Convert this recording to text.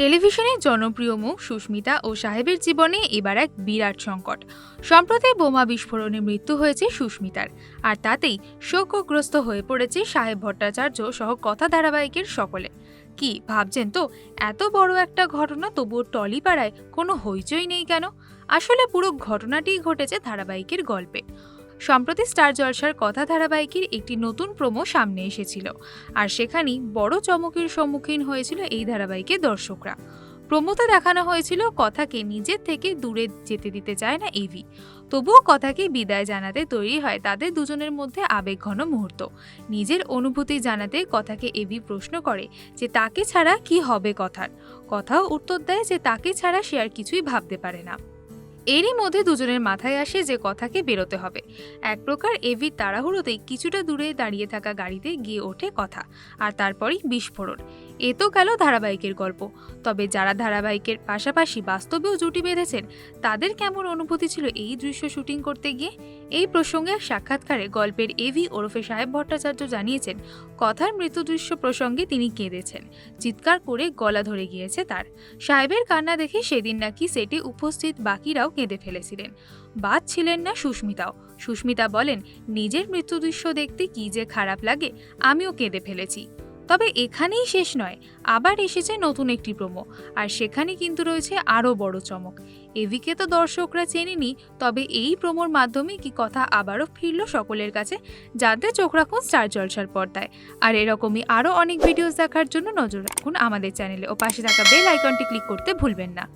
টেলিভিশনের জনপ্রিয় মুখ সুস্মিতা ও সাহেবের জীবনে এবার এক বিরাট সংকট। সম্প্রতি বোমা বিস্ফোরণে মৃত্যু হয়েছে সুস্মিতার, আর তাতেই শোকগ্রস্ত হয়ে পড়েছে সাহেব ভট্টাচার্য সহ কথা ধারাবাহিকের সকলে। কি ভাবছেন তো, এত বড় একটা ঘটনা তবুও টলিপাড়ায় কোনো হইচই নেই কেন? আসলে পুরো ঘটনাটিই ঘটেছে ধারাবাহিকের গল্পে। সম্প্রতি স্টার জলসার কথা ধারাবাহিকের একটি নতুন প্রোমো সামনে এসেছিল, আর সেখানেই বড় চমকের সম্মুখীন হয়েছিল এই ধারাবাহিকের দর্শকরা। প্রমোতে দেখানো হয়েছিল কথাকে নিজের থেকে দূরে যেতে দিতে চায় না এভি তবুও কথাকে বিদায় জানাতে তৈরি হয় তাদের দুজনের মধ্যে আবেগঘন মুহূর্ত। নিজের অনুভূতি জানাতে কথাকে এভি প্রশ্ন করে যে তাকে ছাড়া কি হবে কথার। কথাও উত্তর দেয় যে তাকে ছাড়া সে আর কিছুই ভাবতে পারে না। এরই মধ্যে দুজনের মাথায় আসে যে কথাকে বেরোতে হবে। এক প্রকার এভির তাড়াহুড়োতেই কিছুটা দূরে দাঁড়িয়ে থাকা গাড়িতে গিয়ে ওঠে কথা, আর তারপরই বিস্ফোরণ। এ তো গেল ধারাবাহিকের গল্প। তবে যারা ধারাবাহিকের পাশাপাশি বাস্তবেও জুটি বেঁধেছেন, তাদের কেমন অনুভূতি ছিল এই দৃশ্য শুটিং করতে গিয়ে? এই প্রসঙ্গে সাক্ষাৎকারে গল্পের এভি ওরফে সাহেব ভট্টাচার্য জানিয়েছেন, কথার মৃত্যু দৃশ্য প্রসঙ্গে তিনি কেঁদেছেন, চিৎকার করে গলা ধরে গিয়েছে তার। সাহেবের কান্না দেখে সেদিন নাকি সেটে উপস্থিত বাকিরাও কেঁদে ফেলেছিলেন। বাদ ছিলেন না সুস্মিতাও। সুস্মিতা বলেন, নিজের মৃত্যু দৃশ্য দেখতে কি যে খারাপ লাগে, আমিও কেঁদে ফেলেছি। তবে এখানেই শেষ নয়, আবার এসেছে নতুন একটি প্রোমো আর সেখানে কিন্তু রয়েছে আরও বড় চমক। এভিকে তো দর্শকরা চেনেনি, তবে এই প্রোমোর মাধ্যমে কি কথা আবারও ফিরল সকলের কাছে, যাদের চোখ রাখুন স্টার জলসার পর্দায়। আর এরকমই আরও অনেক ভিডিওস দেখার জন্য নজর রাখুন আমাদের চ্যানেলে ও পাশে থাকা বেল আইকনটি ক্লিক করতে ভুলবেন না।